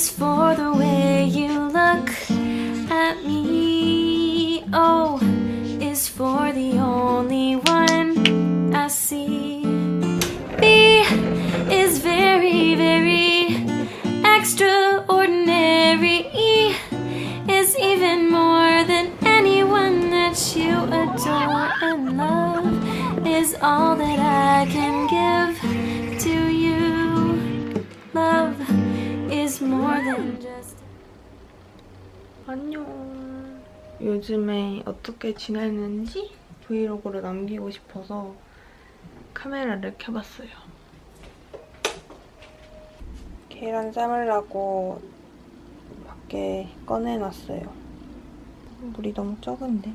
is for the way you look at me. O is for the only one I see. B is very, very extraordinary. E is even more than anyone that you adore and love is all that I can give 안녕. 요즘에 어떻게 지내는지 브이로그로 남기고 싶어서 카메라를 켜봤어요. 계란 삶으려고 밖에 꺼내놨어요. 물이 너무 적은데.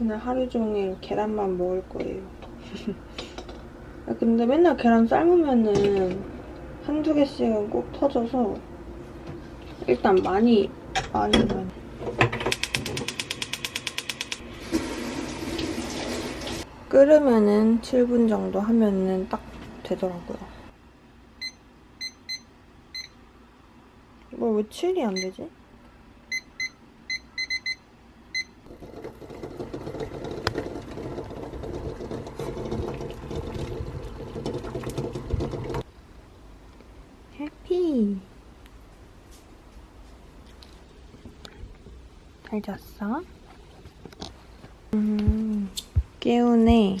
오늘 하루 종일 계란만 먹을 거예요. 아, 근데 맨날 계란 삶으면은 한두 개씩은 꼭 터져서 일단 많이, 많이, 많이. 끓으면은 7분 정도 하면은 딱 되더라고요. 뭐왜 7이 안 되지? 해피. 잘 잤어? 음, 깨우네.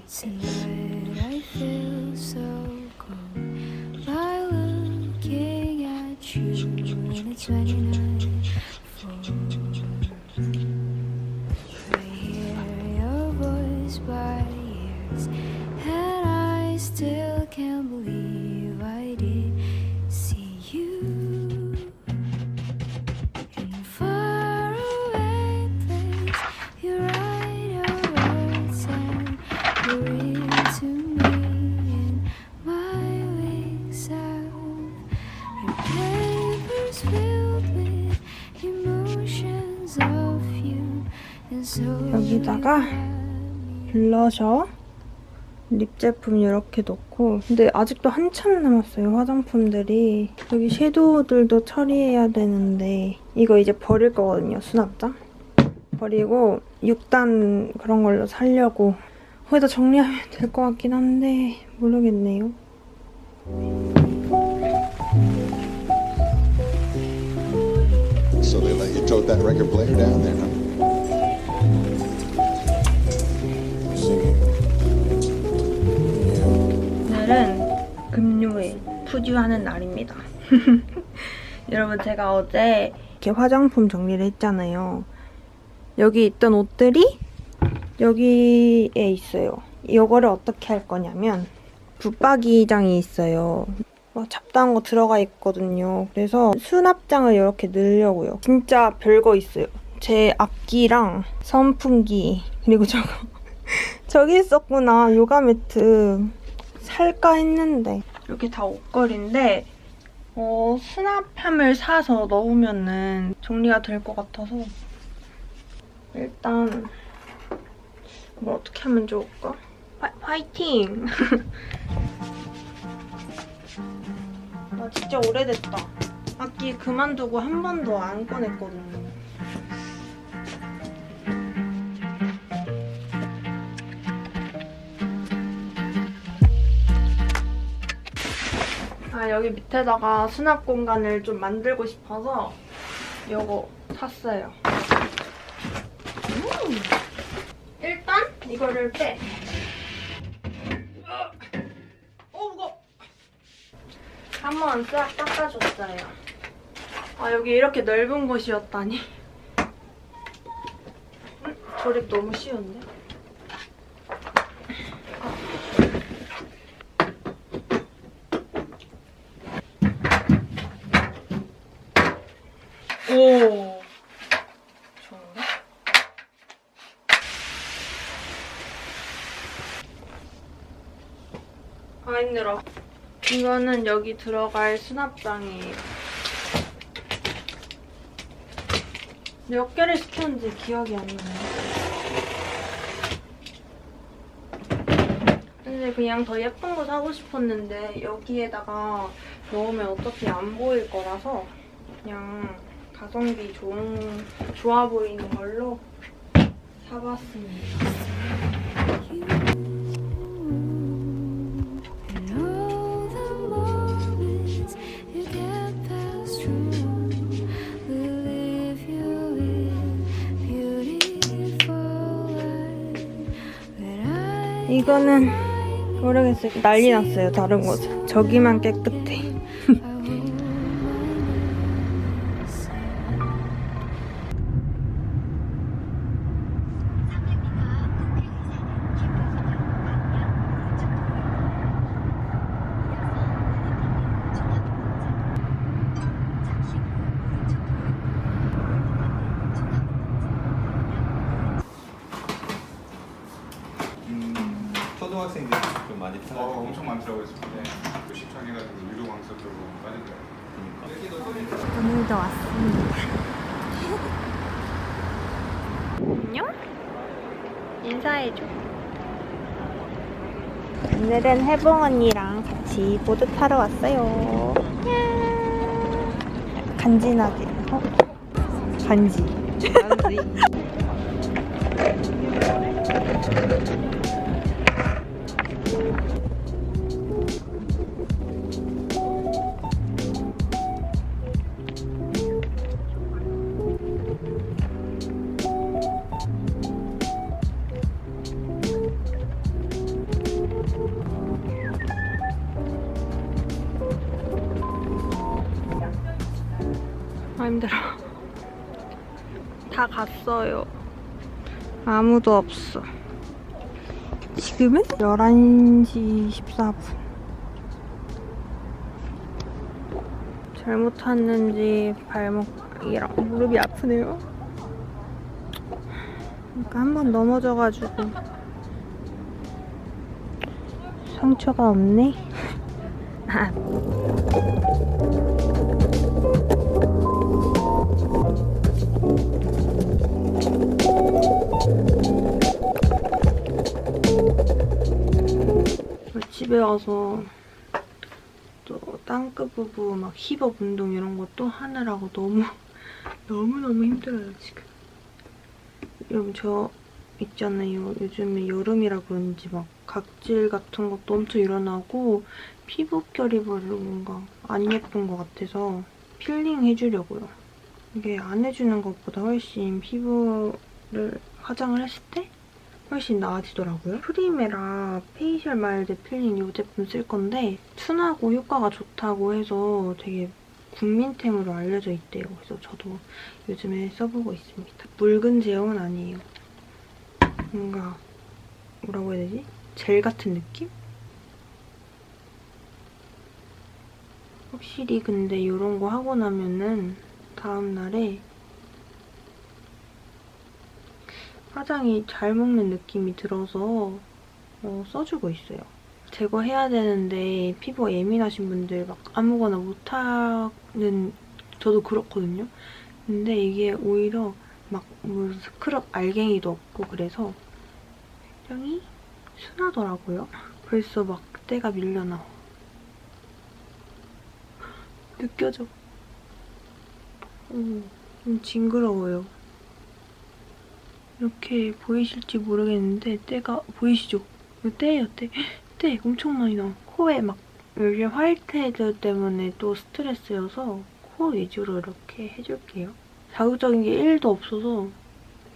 여기다가 블러셔, 립 제품 이렇게 넣고 근데 아직도 한참 남았어요 화장품들이. 여기 섀도우들도 처리해야 되는데 이거 이제 버릴 거거든요 수납장. 버리고 6단 그런 걸로 살려고. 거기다 정리하면 될 것 같긴 한데 모르겠네요 tote that record player down there. 오늘은 금요일 푸듀하는 날입니다. 여러분 제가 어제 이렇게 화장품 정리를 했잖아요. 여기 있던 옷들이 여기에 있어요. 이거를 어떻게 할 거냐면 붙박이장이 있어요. 막 잡다한 거 들어가 있거든요. 그래서 수납장을 이렇게 넣으려고요. 진짜 별거 있어요. 제 앞기랑 선풍기 그리고 저거 저기 있었구나 요가 매트 살까 했는데 이렇게 다 옷걸이인데 어, 수납함을 사서 넣으면은 정리가 될 것 같아서 일단 뭐 어떻게 하면 좋을까? 파, 파이팅! 아 진짜 오래됐다. 악기 그만두고 한 번도 안 꺼냈거든요. 아 여기 밑에다가 수납 공간을 좀 만들고 싶어서 요거 샀어요. 음. 일단 이거를 빼. 한번 싹 닦아줬어요. 아 여기 이렇게 넓은 곳이었다니. 음, 조립 너무 쉬운데? 오. 좋은데? 아 힘들어. 이거는 여기 들어갈 수납장이에요. 몇 개를 시켰는지 기억이 안 나요. 근데 그냥 더 예쁜 거 사고 싶었는데 여기에다가 넣으면 어차피 안 보일 거라서 그냥 가성비 좋은 좋아 보이는 걸로 사봤습니다. 이거는 모르겠어요. 난리 났어요. 다른 곳은. 저기만 깨끗해. 인사해줘. 오늘은 혜봉 언니랑 같이 보드 타러 왔어요. 야. 간지나게. 어? 간지. 간지. 힘들어. 다 갔어요. 아무도 없어. 지금은 11시 14분. 잘못 탔는지 발목이랑 무릎이 아프네요. 그러니까 한 번 넘어져가지고 상처가 없네. 아, 집에 와서 또 땅끝 부부 막 힙업 운동 이런 것도 하느라고 너무 너무너무 힘들어요 지금. 여러분 저 있잖아요. 요즘에 여름이라 그런지 막 각질 같은 것도 엄청 일어나고 피부결이 별로 뭔가 안 예쁜 것 같아서 필링 해주려고요. 이게 안 해주는 것보다 훨씬 피부를 화장을 했을 때 훨씬 나아지더라고요. 프리메라 페이셜 마일드 필링 이 제품 쓸 건데 순하고 효과가 좋다고 해서 되게 국민템으로 알려져 있대요. 그래서 저도 요즘에 써보고 있습니다. 묽은 제형은 아니에요. 뭔가 뭐라고 해야 되지? 젤 같은 느낌? 확실히 근데 이런 거 하고 나면은 다음날에 화장이 잘 먹는 느낌이 들어서 어, 써주고 있어요. 제거해야 되는데 피부가 예민하신 분들 막 아무거나 못하는 저도 그렇거든요. 근데 이게 오히려 막 뭐 스크럽 알갱이도 없고 그래서 굉장히 순하더라고요. 벌써 막 때가 밀려나와. 느껴져. 음, 좀 징그러워요. 이렇게 보이실지 모르겠는데 때가 보이시죠? 이거 때예요 때. 때 엄청 많이 나와. 코에 막 요즘 화이트헤드 때문에 또 스트레스여서 코 위주로 이렇게 해줄게요. 자극적인 게 1도 없어서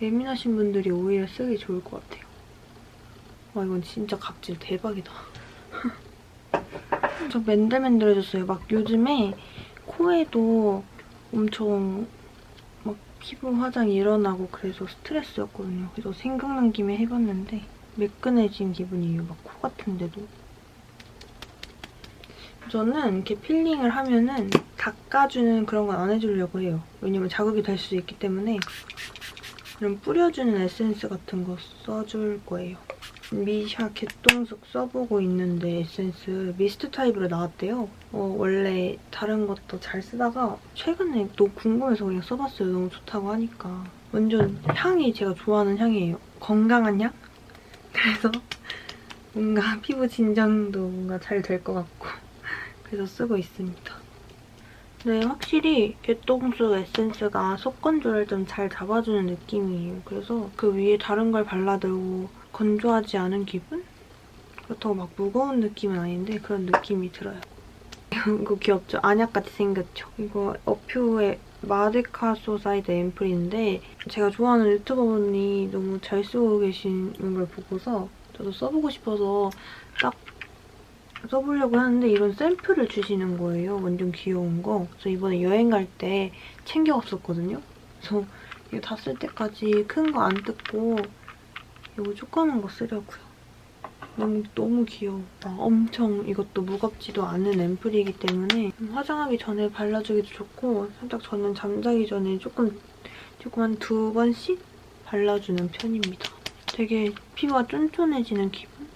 예민하신 분들이 오히려 쓰기 좋을 것 같아요. 와 이건 진짜 각질 대박이다. 저 맨들맨들해졌어요. 막 요즘에 코에도 엄청 막 피부 화장이 일어나고 그래서 스트레스였거든요. 그래서 생각난 김에 해봤는데 매끈해진 기분이에요. 막 코 같은데도. 저는 이렇게 필링을 하면은 닦아주는 그런 건 안 해주려고 해요. 왜냐면 자극이 될 수 있기 때문에 그럼 뿌려주는 에센스 같은 거 써줄 거예요. 미샤 개똥석 써보고 있는데 에센스 미스트 타입으로 나왔대요. 어, 원래 다른 것도 잘 쓰다가 최근에 너무 궁금해서 그냥 써봤어요. 너무 좋다고 하니까. 완전 향이 제가 좋아하는 향이에요. 건강한 향? 그래서 뭔가 피부 진정도 뭔가 잘 될 것 같고 그래서 쓰고 있습니다. 네, 확실히 개똥수 에센스가 속건조를 좀 잘 잡아주는 느낌이에요. 그래서 그 위에 다른 걸 발라도 건조하지 않은 기분? 그렇다고 막 무거운 느낌은 아닌데 그런 느낌이 들어요. 이거 귀엽죠? 안약같이 생겼죠? 이거 어퓨의 마데카 소사이드 앰플인데 제가 좋아하는 유튜버분이 너무 잘 쓰고 계시는 걸 보고서 저도 써보고 싶어서 딱 써보려고 하는데 이런 샘플을 주시는 거예요. 완전 귀여운 거. 그래서 이번에 여행 갈 때 챙겨왔었거든요. 그래서 이거 다 쓸 때까지 큰 거 안 뜯고 이거 조그만 거 쓰려고요. 너무 너무 귀여워. 아, 엄청 이것도 무겁지도 않은 앰플이기 때문에 화장하기 전에 발라주기도 좋고 살짝 저는 잠자기 전에 조금 조금 한 두 번씩 발라주는 편입니다. 되게 피부가 쫀쫀해지는 기분?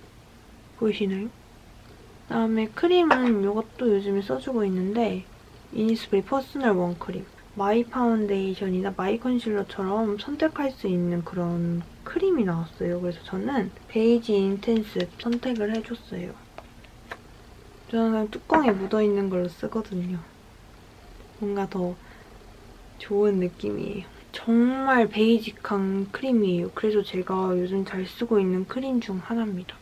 보이시나요? 그다음에 크림은 이것도 요즘에 써주고 있는데 이니스프리 퍼스널 원 크림. 마이 파운데이션이나 마이 컨실러처럼 선택할 수 있는 그런 크림이 나왔어요. 그래서 저는 베이지 인텐스 선택을 해줬어요. 저는 뚜껑에 묻어있는 걸로 쓰거든요. 뭔가 더 좋은 느낌이에요. 정말 베이직한 크림이에요. 그래서 제가 요즘 잘 쓰고 있는 크림 중 하나입니다.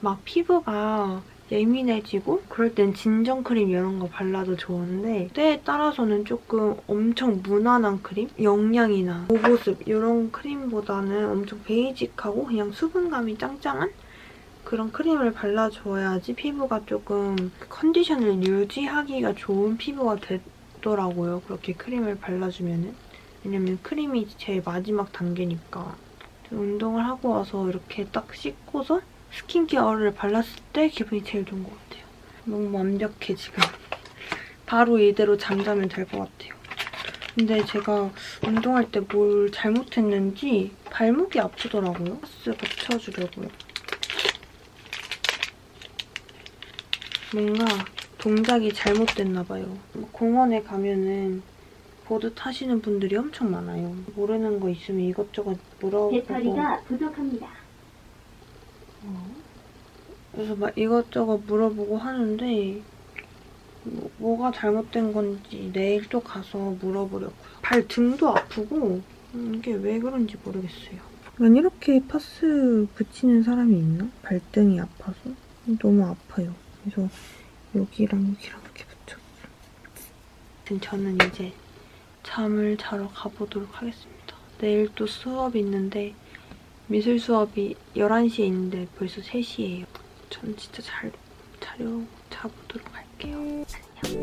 막 피부가 예민해지고 그럴 땐 진정 크림 이런 거 발라도 좋은데 때에 따라서는 조금 엄청 무난한 크림? 영양이나 보보습 이런 크림보다는 엄청 베이직하고 그냥 수분감이 짱짱한 그런 크림을 발라줘야지 피부가 조금 컨디션을 유지하기가 좋은 피부가 되더라고요. 그렇게 크림을 발라주면은. 왜냐면 크림이 제일 마지막 단계니까. 운동을 하고 와서 이렇게 딱 씻고서 스킨케어를 발랐을 때 기분이 제일 좋은 것 같아요. 너무 완벽해, 지금. 바로 이대로 잠자면 될 것 같아요. 근데 제가 운동할 때 뭘 잘못했는지 발목이 아프더라고요. 파스 붙여주려고요. 뭔가 동작이 잘못됐나 봐요. 공원에 가면은 보드 타시는 분들이 엄청 많아요. 모르는 거 있으면 이것저것 물어보고 배터리가 부족합니다. 그래서 막 이것저것 물어보고 하는데 뭐, 뭐가 잘못된 건지 내일 또 가서 물어보려고요. 발 등도 아프고 음, 이게 왜 그런지 모르겠어요. 난 이렇게 파스 붙이는 사람이 있나? 발등이 아파서 너무 아파요. 그래서 여기랑 여기랑 이렇게 붙였어. 저는 이제 잠을 자러 가보도록 하겠습니다. 내일 또 수업이 있는데 미술 수업이 11시에 있는데 벌써 3시예요. 저는 진짜 잘 자려 자보도록 할게요. 잠시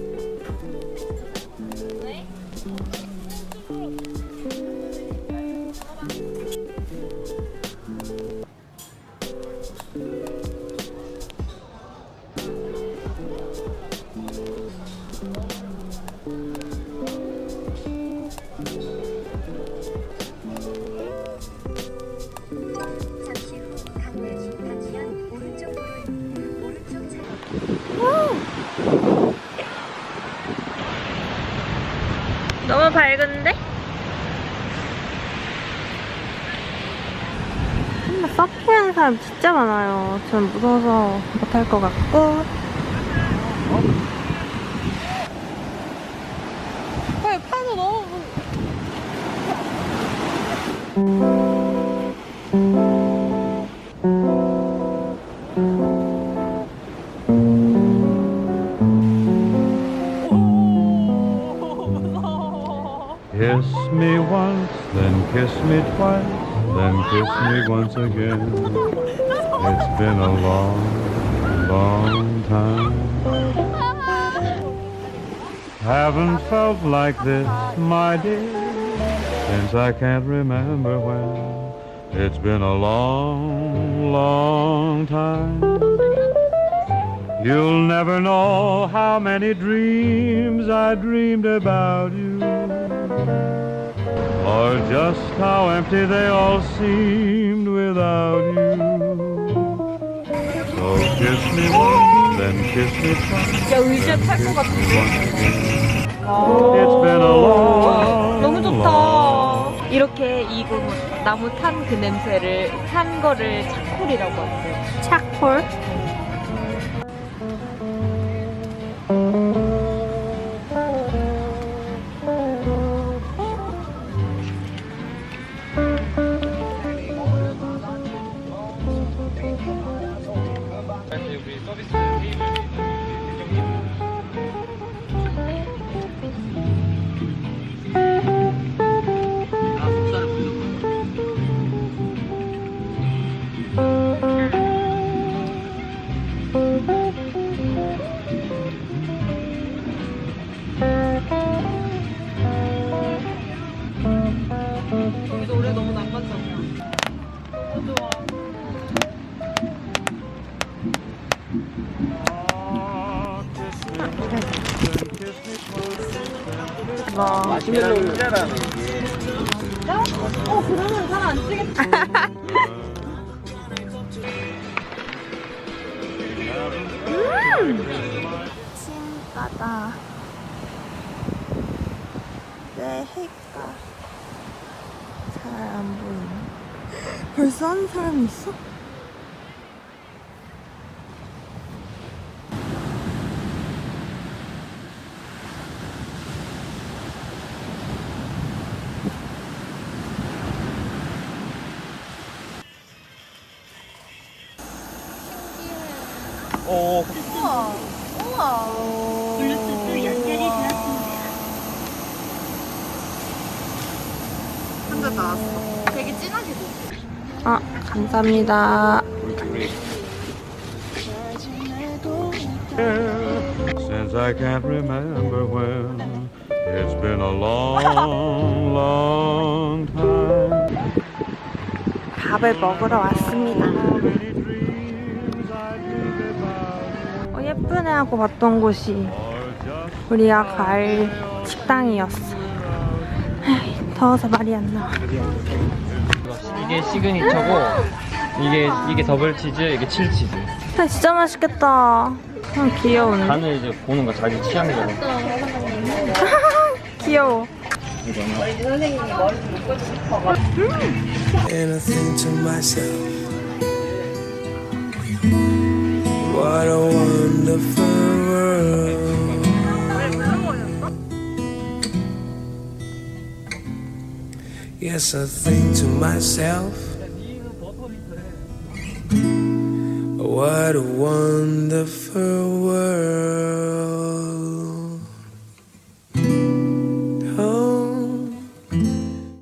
밝은데? 정말 서핑하는 사람 진짜 많아요. 전 무서워서 못할 것 같고. Kiss me once, then kiss me twice, then kiss me once again. It's been a long, long time. Haven't felt like this, my dear, since I can't remember when. It's been a long, long time. You'll never know how many dreams I dreamed about you, or just how empty they all seemed without you. So kiss me once, then kiss me twice. 야 의지에 탈것 같은데? It's been a long, 너무 좋다. 이렇게 이거 나무 탄 그 냄새를 탄 거를 차콜이라고 하세요. 차콜? 봐. 마시멜로 피자라는 바다. 내 해가 잘 안 보이네. 벌써 한 사람이 있어? 어, 블루투스 연결이 되었습니다. 아, 감사합니다. Since I can't remember when It's been a long, long time 밥을 먹으러 왔습니다. Many dreams I dreamed about 어, 예쁘네 하고 봤던 곳이 우리가 갈 식당이었어. 에이, 더워서 말이 안 나와. 이게 시그니처고 이게 이게 더블 치즈, 이게 칠 치즈. 아, 진짜 맛있겠다. 아, 귀여운. 간을 이제 보는 거 자기 취향대로. 귀여워. And I think to myself, what a wonderful world. Yes, I think to myself, what a wonderful world.